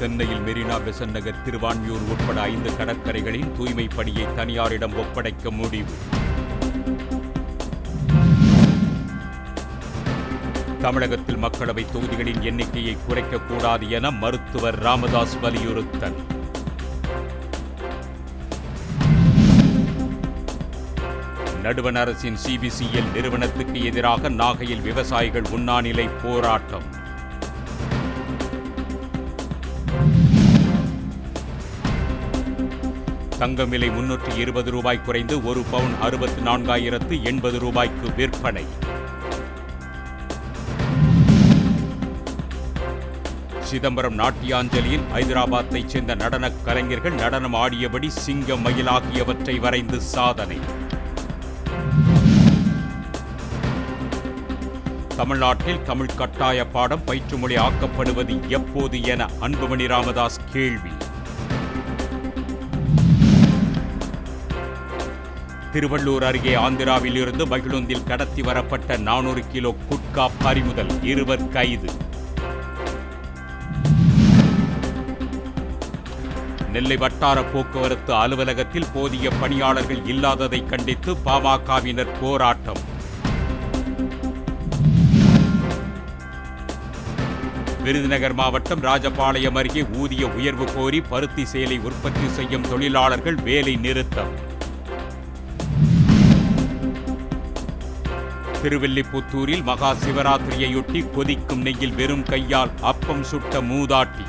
சென்னையில் மெரினா பெசன் நகர் திருவான்மியூர் உட்பட ஐந்து கடற்கரைகளின் தூய்மை பணியை தனியாரிடம் ஒப்படைக்க முடிவு. தமிழகத்தில் மக்களவை தொகுதிகளின் எண்ணிக்கையை குறைக்கக்கூடாது என மருத்துவர் ராமதாஸ் வலியுறுத்தல். நடுவண் அரசின் சிபிசிஎல் நிறுவனத்துக்கு எதிராக நாகையில் விவசாயிகள் உண்ணாநிலை போராட்டம். தங்கம் விலை முன்னூற்றி இருபது ரூபாய் குறைந்து ஒரு பவுன் அறுபத்தி நான்காயிரத்து எண்பது ரூபாய்க்கு விற்பனை. சிதம்பரம் நாட்டியாஞ்சலியில் ஐதராபாத்தைச் சேர்ந்த நடனக் கலைஞர்கள் நடனம் ஆடியபடி சிங்க மயில் ஆகியவற்றை வரைந்து சாதனை. தமிழ்நாட்டில் தமிழ் கட்டாய பாடம் பயிற்றுமொழி ஆக்கப்படுவது எப்போது என அன்புமணி ராமதாஸ் கேள்வி. திருவள்ளூர் அருகே ஆந்திராவில் இருந்து மகிழுந்தில் கடத்தி வரப்பட்ட நானூறு கிலோ குட்கா பறிமுதல் இருவர் கைது. நெல்லை வட்டார போக்குவரத்து அலுவலகத்தில் போதிய பணியாளர்கள் இல்லாததை கண்டித்து பாமகவினர் போராட்டம். விருதுநகர் மாவட்டம் ராஜபாளையம் அருகே ஊதிய உயர்வு கோரி பருத்தி சேலை உற்பத்தி செய்யும் தொழிலாளர்கள் வேலை நிறுத்தம். திருவில்லிபுத்தூரில் மகா சிவராத்திரியையொட்டி கொதிக்கும் நெய்யில் வெறும் கையால் அப்பம் சுட்ட மூதாட்டி.